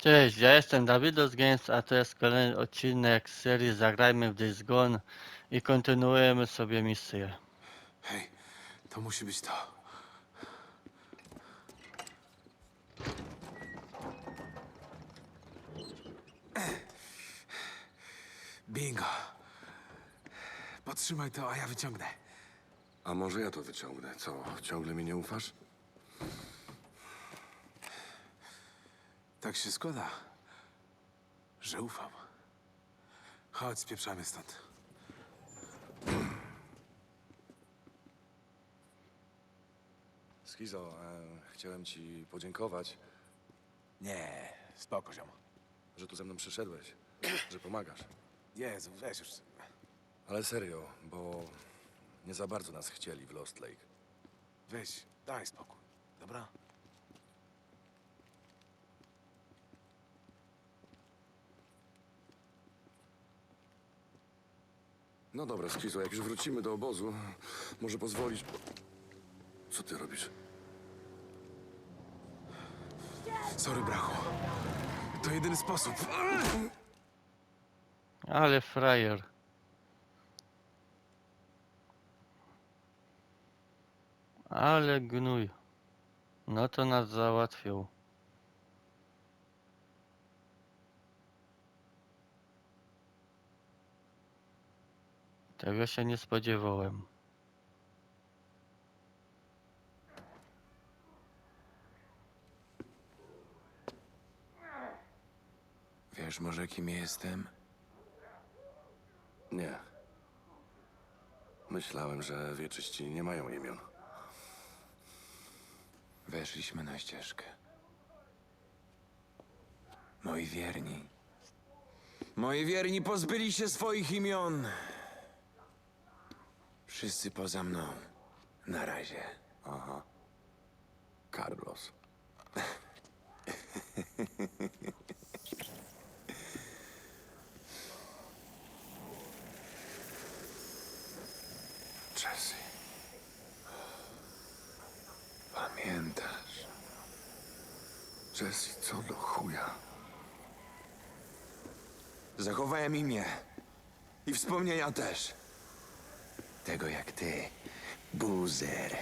Cześć, ja jestem Dawidos Games, a to jest kolejny odcinek z serii Zagrajmy w Days Gone i kontynuujemy sobie misję. Hej, to musi być to. Bingo. Podtrzymaj to, a ja wyciągnę. A może ja to wyciągnę? Co, ciągle mi nie ufasz? Tak się składa, że ufam. Chodź, spieprzamy stąd. Skizo, e, chciałem ci podziękować, Nie, spoko, ziom. że tu ze mną przyszedłeś, że pomagasz. Jezu, weź już. Ale serio, bo nie za bardzo nas chcieli w Lost Lake. Weź, daj spokój, dobra? No dobra, Skizo, jak już wrócimy do obozu, może pozwolisz... Co ty robisz? Sorry, brachu. To jedyny sposób. Ale frajer. Ale gnój. No to nas załatwił. Tego się nie spodziewałem. Wiesz może, kim jestem? Nie. Myślałem, że wieczyści nie mają imion. Weszliśmy na ścieżkę. Moi wierni. Moi wierni pozbyli się swoich imion. Wszyscy poza mną. Na razie. Aha. Carlos. Jesse. Pamiętasz? Jesse, co do chuja? Zachowałem imię. I wspomnienia też. Tego jak ty, Boozer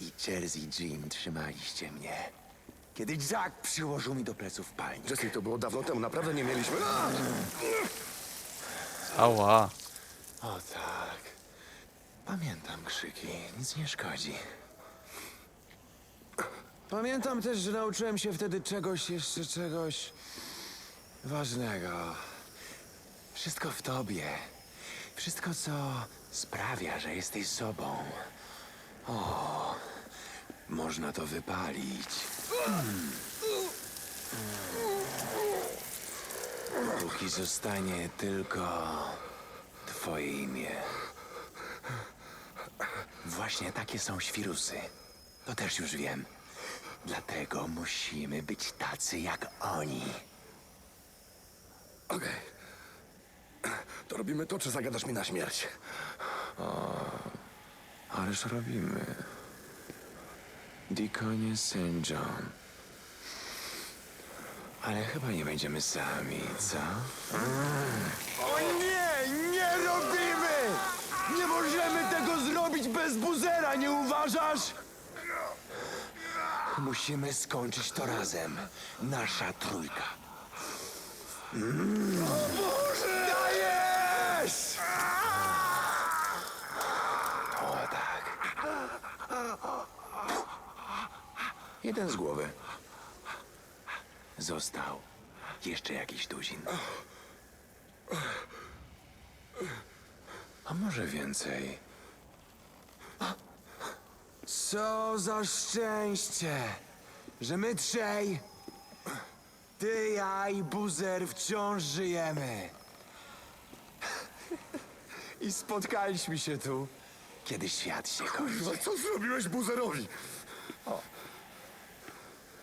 i Jersey Jim trzymaliście mnie. Kiedy Jack przyłożył mi do pleców palnik. Jesse, to było dawno temu, naprawdę nie mieliśmy... Ała. O tak. Pamiętam krzyki, nic nie szkodzi. Pamiętam też, że nauczyłem się wtedy czegoś, jeszcze czegoś ważnego. Wszystko w tobie. Wszystko, co sprawia, że jesteś sobą. O, można to wypalić. Póki zostanie tylko twoje imię. Właśnie takie są świrusy. To też już wiem. Dlatego musimy być tacy jak oni. Okej. To robimy to, czy zagadasz mi na śmierć? Ależ robimy. St. John. Ale chyba nie będziemy sami, co? O nie! Nie robimy! Nie możemy tego zrobić bez buzera, nie uważasz? Musimy skończyć to razem. Nasza trójka. Mm. O Boże! Dajesz! O tak. Jeden z głowy. Został jeszcze jakiś tuzin. A może więcej? Co za szczęście, że my trzej, ty, ja i Buzer wciąż żyjemy. I spotkaliśmy się tu, kiedy świat się kończy. Co zrobiłeś buzerowi?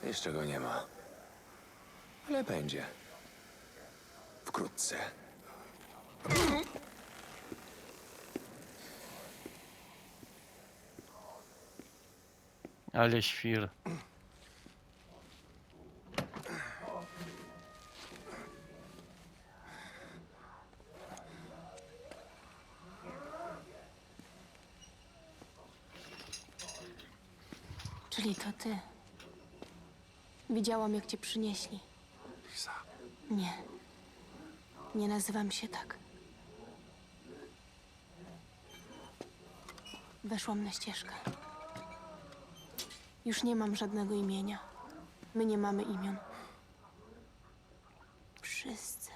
Jeszcze go nie ma. Ale będzie. Wkrótce. Ale świr. Czyli to ty. Widziałam, jak cię przynieśli. Lisa, Nie. Nie nazywam się tak. Weszłam na ścieżkę. Już nie mam żadnego imienia. My nie mamy imion. Wszyscy.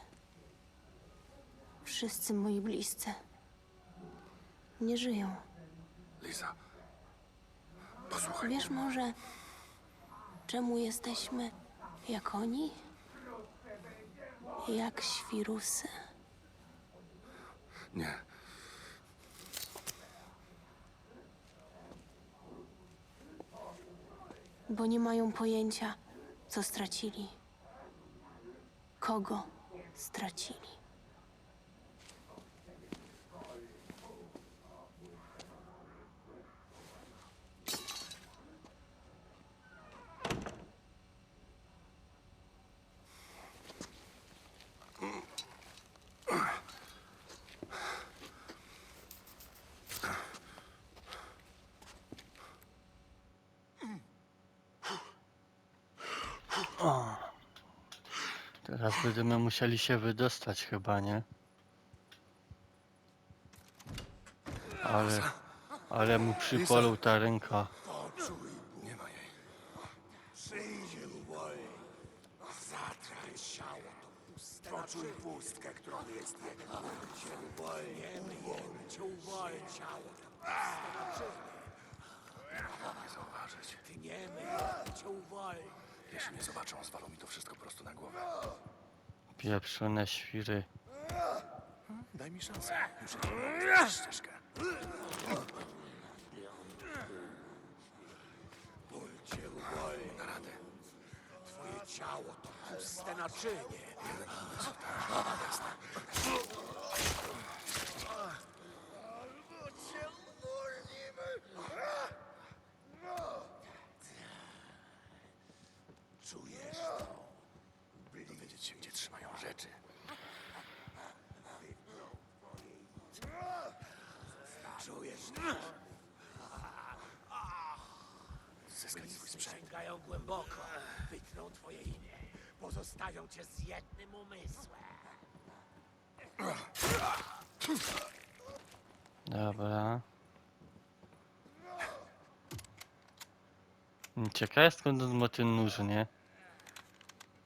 Wszyscy moi bliscy. Nie żyją. Lisa. Posłuchaj. Wiesz może, czemu jesteśmy jak oni? Jak świrusy. Nie. Bo nie mają pojęcia, co stracili. Kogo stracili. Teraz będziemy musieli się wydostać chyba, nie? Ale, ale mu przypolał ta ręka. Nie ma jej. Poczuj pustkę, którą jest jego. Cię uwolnimy, cię uwolni. Nie zauważyć. Ty nie my, cię uwolni. Jeśli mnie zobaczą, zwalą mi to wszystko prosto na głowę. Pieprzone świry. Daj mi szansę. Muszę ci ścieżkę. Ból cię uwolni. Na radę. Twoje ciało to puste. Czujesz to? Dowiedzieć się, gdzie trzymają rzeczy. Czujesz to? Zyskać swój sprzęt. Sięgają głęboko. Wytną twoje imię. Pozostawią cię z jednym umysłem. Dobra. Ciekawe skąd on ma ten nóż, nie?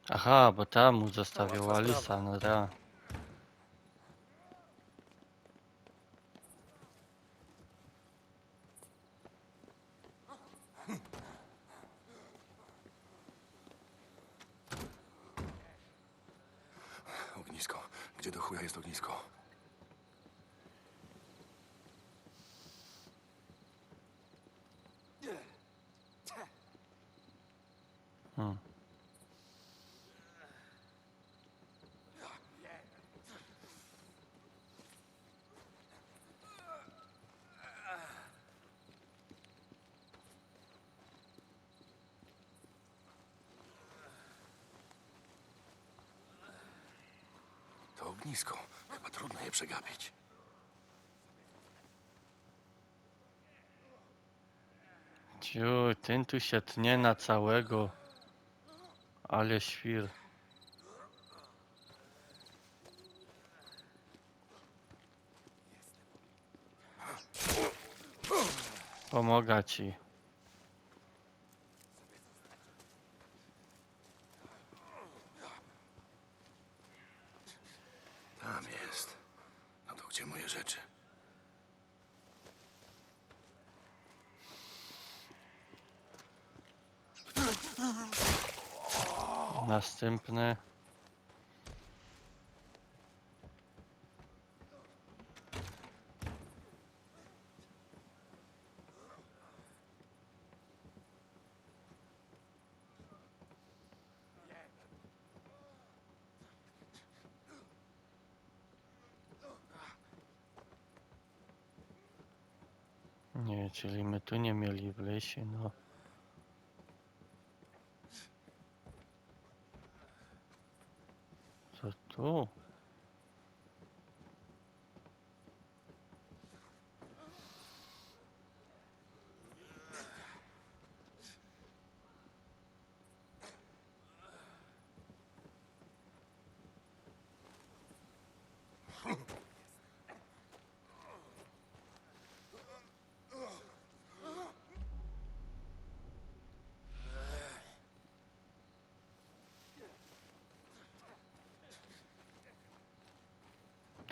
Aha, bo tam mu zostawiła Lisa, no da. Ognisko. Gdzie do chuja jest ognisko? Hmm. To ognisko. Chyba trudno je przegapić. Ciu, ten tu się tnie na całego. Ale świr. Pomaga ci. Tam jest. No to gdzie moje rzeczy? Następny. Nie, czyli my tu nie mieli w lesie, no. Co tu?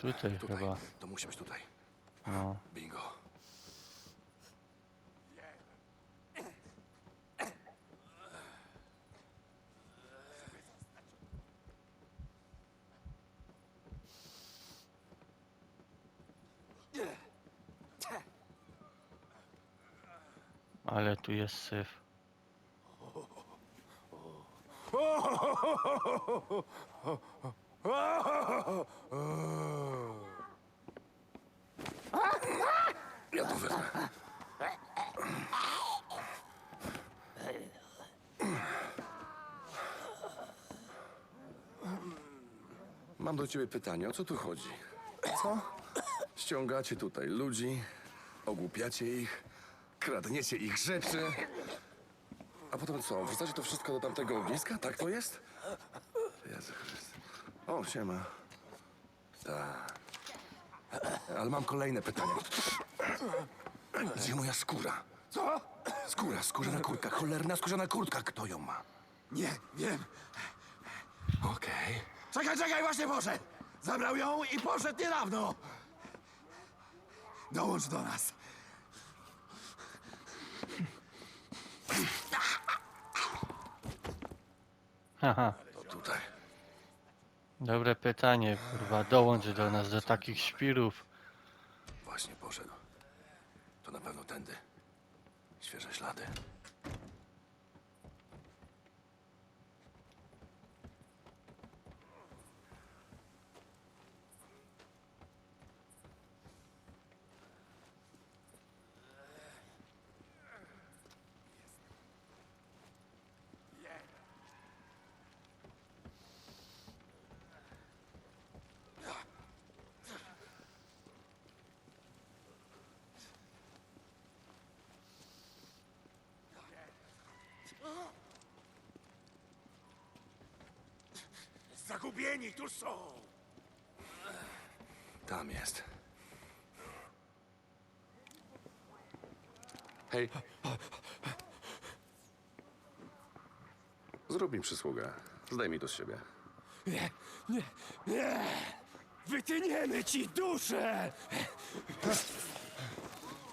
Tutaj Tutaj. chyba. To musi być tutaj. No. Bingo. Ale tu jest syf. Ja to wezmę. Mam do ciebie pytanie, o co tu chodzi? Co? Ściągacie tutaj ludzi, ogłupiacie ich, kradniecie ich rzeczy, a potem co, wrzucacie to wszystko do tamtego ogniska? Tak to jest? Jezu Chryste. O, siema. Tak. Ale mam kolejne pytanie. Gdzie moja skóra? Co? Skóra, skórzana kurtka, cholerna skórzana kurtka. Kto ją ma? Nie, wiem. Okej. Czekaj, czekaj, właśnie poszedł. Zabrał ją i poszedł niedawno. Dołącz do nas. Haha. To tutaj. Dobre pytanie, kurwa. Dołącz do nas, do takich świrów. Właśnie poszedł. なん tu są! Tam jest. Hej. Zrób mi przysługę. Zdaj mi to z siebie. Nie, nie, nie! Wytyniemy ci duszę!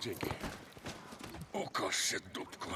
Dzięki. Ukosz się, dupku.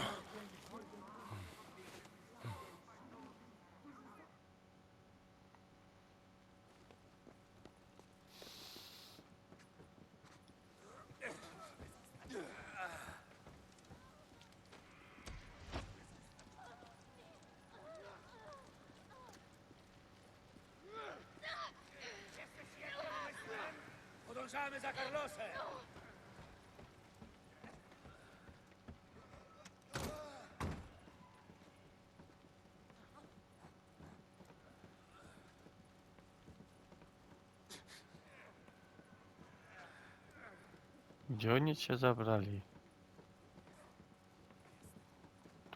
Gdzie oni cię zabrali?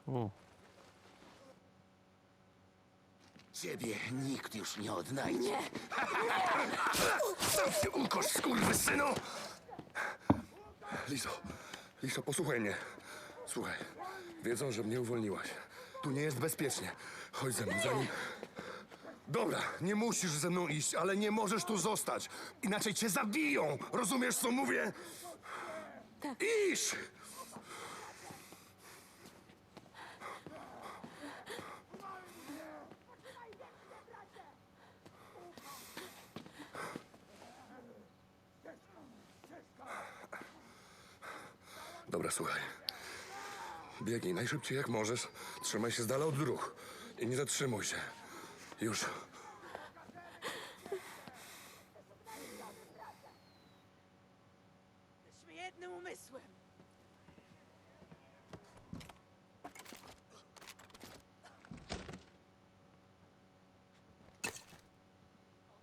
Tu. Ciebie nikt już nie odnajdzie. Sam się ukosz, skurwysynu! Liso, Liso, posłuchaj mnie. Słuchaj, wiedzą, że mnie uwolniłaś. Tu nie jest bezpiecznie. Chodź ze mną, zanim... Dobra, nie musisz ze mną iść, ale nie możesz tu zostać. Inaczej cię zabiją. Rozumiesz, co mówię? Iść! Dobra, słuchaj. Biegnij najszybciej jak możesz. Trzymaj się z dala od dróg. I nie zatrzymuj się. Już. Jesteśmy jednym umysłem.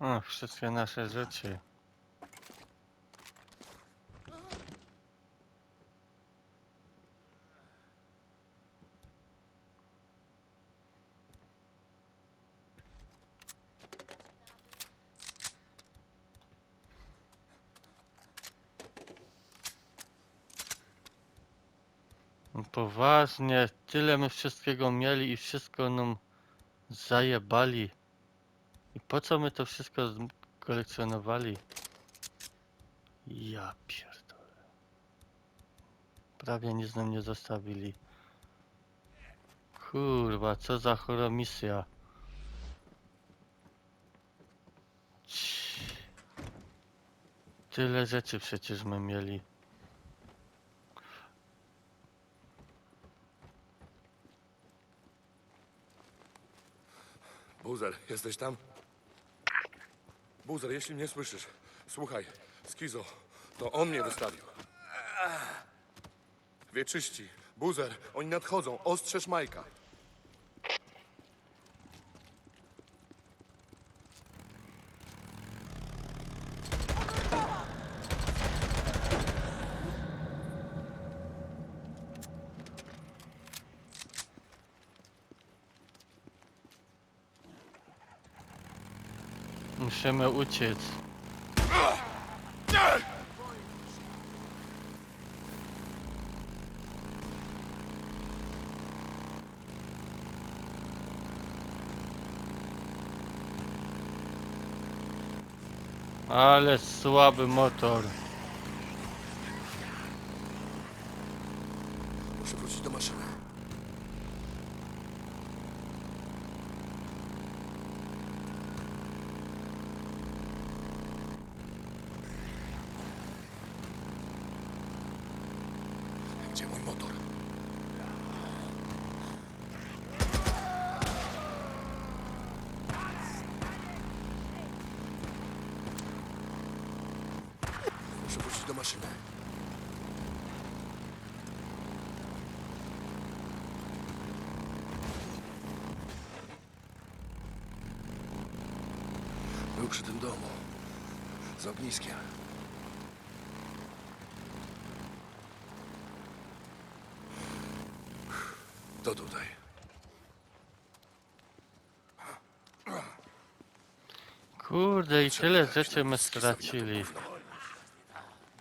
O, wszystkie nasze rzeczy. No Poważnie, tyle my wszystkiego mieli i wszystko nam zajebali. I po co my to wszystko kolekcjonowali? Ja pierdolę. Prawie nic nam nie zostawili. Kurwa, co za chora misja. Tyle rzeczy przecież my mieli. Buzer, jesteś tam? Buzer, jeśli mnie słyszysz, słuchaj, Skizo, to on mnie wystawił. Wieczyści, Buzer, oni nadchodzą, ostrzeż Majka. Musimy uciec. Ale słaby motor. Muszę wrócić do maszyny. Gdzie mój motor? Muszę wrócić do maszyny. Był przy tym domu. Z ogniskiem. To tutaj. Kurde, i tyle rzeczy my stracili.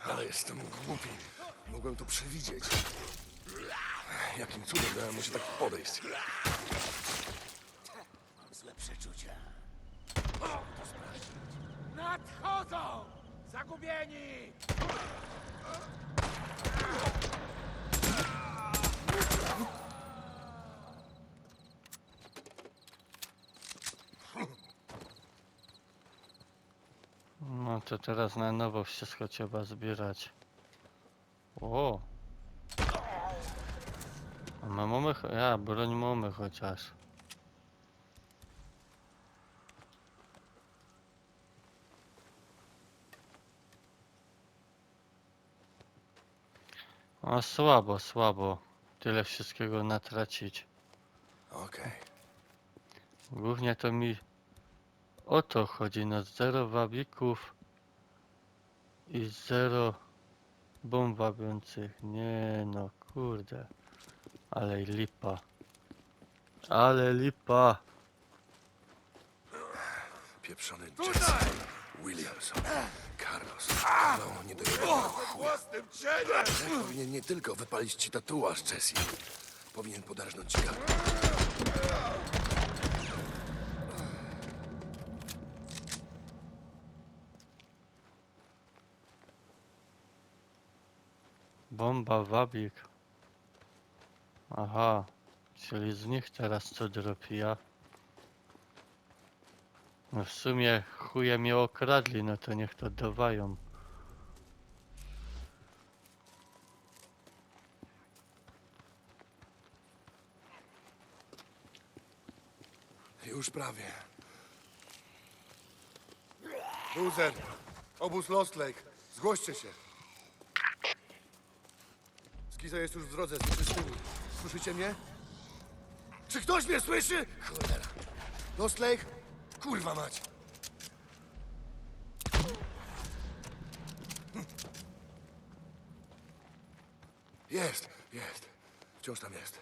Ale jestem głupi. Mogłem to przewidzieć. Jakim cudem dałem mu się tak podejść? Mam złe przeczucia. Nadchodzą! Zagubieni! No to teraz na nowo wszystko trzeba zbierać. O! A my mamy... Ja, broń mamy chociaż. O, słabo, słabo. Tyle wszystkiego natracić. Okej. Głównie to mi o to chodzi, no zero wabików i zero bomb wabiących. Nie no, kurde. Ale lipa. Ale lipa. Pieprzony Jesse. Williamson. Carlos. No, nie. Własnym cieniem! Powinien nie tylko wypalić ci tatuaż, Jesse. Powinien podarznąć ci gardło. Bomba wabik. Aha. Czyli z nich teraz co dropi ja. No w sumie chuje mnie okradli, no to niech to dowają. Już prawie. Buzer, obóz Lost Lake. Zgłoście się. Skiza jest już w drodze, słyszy z tyłu. Słyszycie mnie? Czy ktoś mnie słyszy? Cholera. Lost Lake? Kurwa mać. Jest, jest. Wciąż tam jest.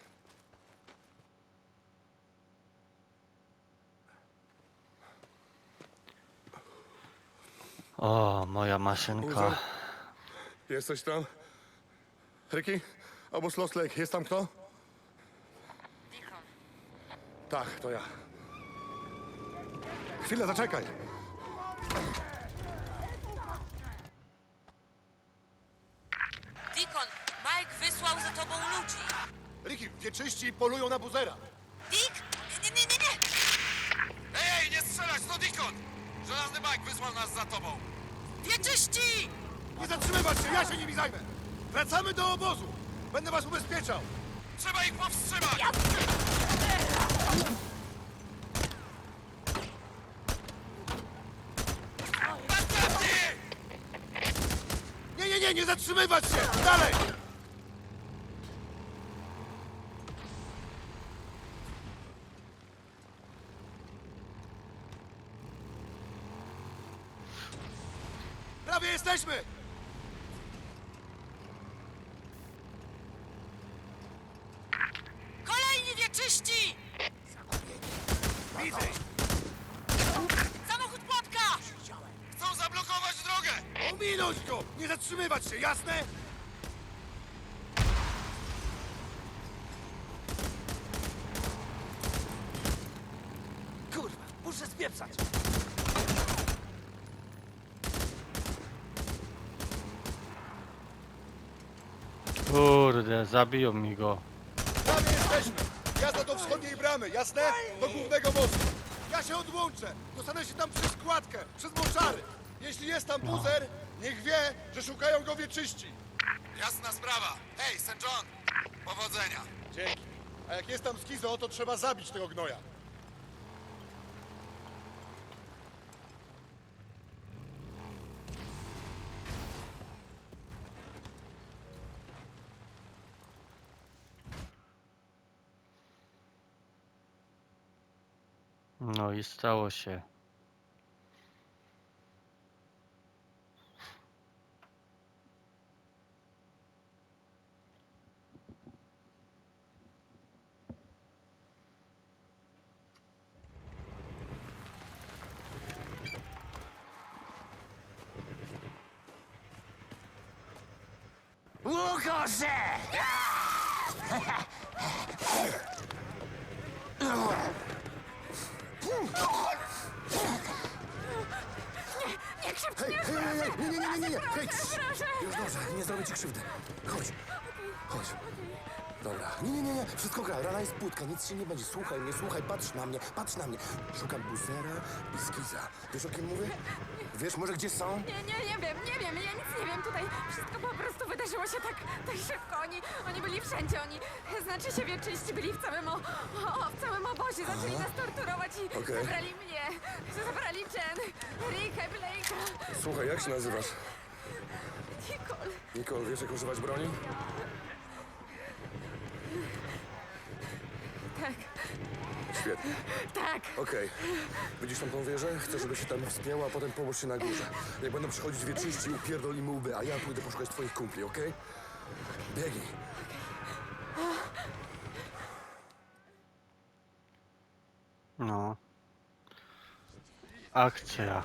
O, moja maszynka. Jesteś tam? Ricky? Obóz Lost Lake, jest tam kto? Tak, to ja. Chwilę, zaczekaj. wysłał za tobą ludzi. Ricky, wieczyści polują na buzera. Dick? Nie, nie, nie, nie! Ej, ej, nie strzelać, to Dikon! Żelazny Mike wysłał nas za tobą. Wieczyści! Nie zatrzymywać się, ja się nimi zajmę. Wracamy do obozu. Będę was ubezpieczał. Trzeba ich powstrzymać! Nie, nie, nie, nie zatrzymywać się! Dalej! Prawie jesteśmy! Wieczyści! Widzę! Samochód Płotka! Chcą zablokować drogę! Ominąć go! Nie zatrzymywać się, jasne? Kurwa, muszę spieprzać. Kurde, zabiją mi go. Prawie jesteśmy! Jazda do wschodniej bramy, jasne? Do głównego mostu. Ja się odłączę. Dostanę się tam przez składkę, przez moczary. Jeśli jest tam buzer, niech wie, że szukają go wieczyści. Jasna sprawa. Hej, St. John, powodzenia. Dzięki. A jak jest tam skizo, to trzeba zabić tego gnoja. I stało się. Hej, hej, nie, nie, nie, nie, nie, hej, cii. Już dobrze, nie zrobię ci krzywdy. Chodź, chodź. Dobra, nie, nie, nie, nie, wszystko gra, rana jest płytka, nic się nie będzie. Słuchaj mnie, słuchaj, patrz na mnie, patrz na mnie. Szukam buzera i skiza. Wiesz o kim mówię? Wiesz może gdzie są? Nie, nie, nie wiem, nie wiem, ja nic nie wiem tutaj. Wszystko po prostu wydarzyło się tak, tak szybko. Oni, oni byli wszędzie, oni, znaczy się wieczyści, byli w całym, o, o, w całym obozie. Zaczęli nas torturować i Okej. zabrali mnie, zabrali Jen, Rickę, Blake'a, Słuchaj, jak się nazywasz? Nicole. Nicole, wiesz jak używać broni? Tak, Świetnie. tak. Okej. Widzisz tam tą wieżę? Chcę, żeby się tam wspięła, a potem połóż się na górze. Jak będą przychodzić wieczyści, upierdolimy łby, a ja pójdę poszukać twoich kumpli, okej? Biegnij. No. Akcja.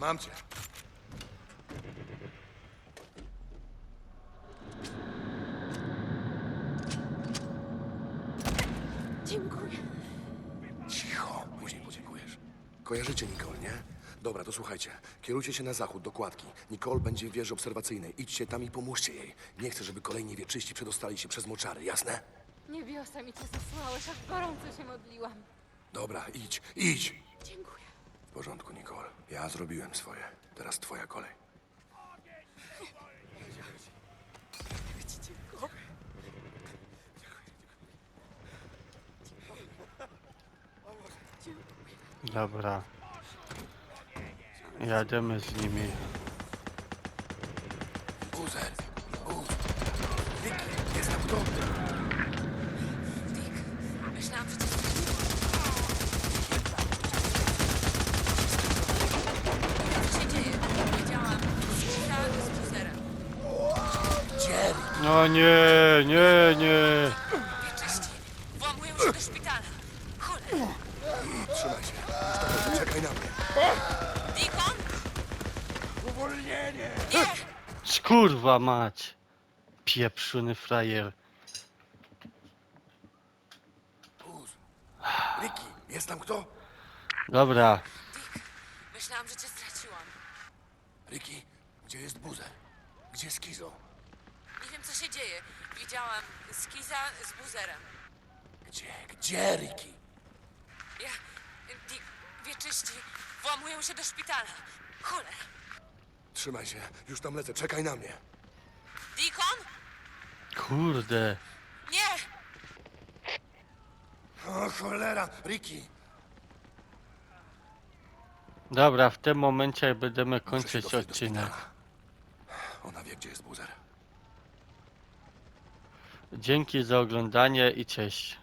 Mam cię. Dziękuję. Cicho, później podziękujesz. Kojarzycie Nicole, nie? Dobra, to słuchajcie. Kierujcie się na zachód, do kładki. Nicole będzie w wieży obserwacyjnej. Idźcie tam i pomóżcie jej. Nie chcę, żeby kolejni wieczyści przedostali się przez moczary, jasne? Niebiosa mi cię zasłały, tak gorąco się modliłam. Dobra, idź, idź! W porządku, Nicole. Ja zrobiłem swoje. Teraz twoja kolej. Dobra. Jademy z nimi. No nie, nie, nie. Wieczyści włamują się do szpitala. Cholera. Trzymaj się. Już czekaj na mnie. Deacon? Uwolnienie! Nie! Skurwa mać. Pieprzony frajer. Buz! Ricky, jest tam kto? Dobra. Dick, myślałam, że cię straciłam. Ricky, gdzie jest Buzer? Gdzie Skizo? Wiem, co się dzieje. Widziałam Skiza z buzerem. Gdzie? Gdzie, Ricky? Ja... Dick, wieczyści włamują się do szpitala. Cholera. Trzymaj się. Już tam lecę. Czekaj na mnie. Deacon? Kurde. Nie! O, cholera! Ricky! Dobra, w tym momencie będziemy Muszę się kończyć do odcinek. szpitala. Ona wie, gdzie jest Buzer. Dzięki za oglądanie i cześć.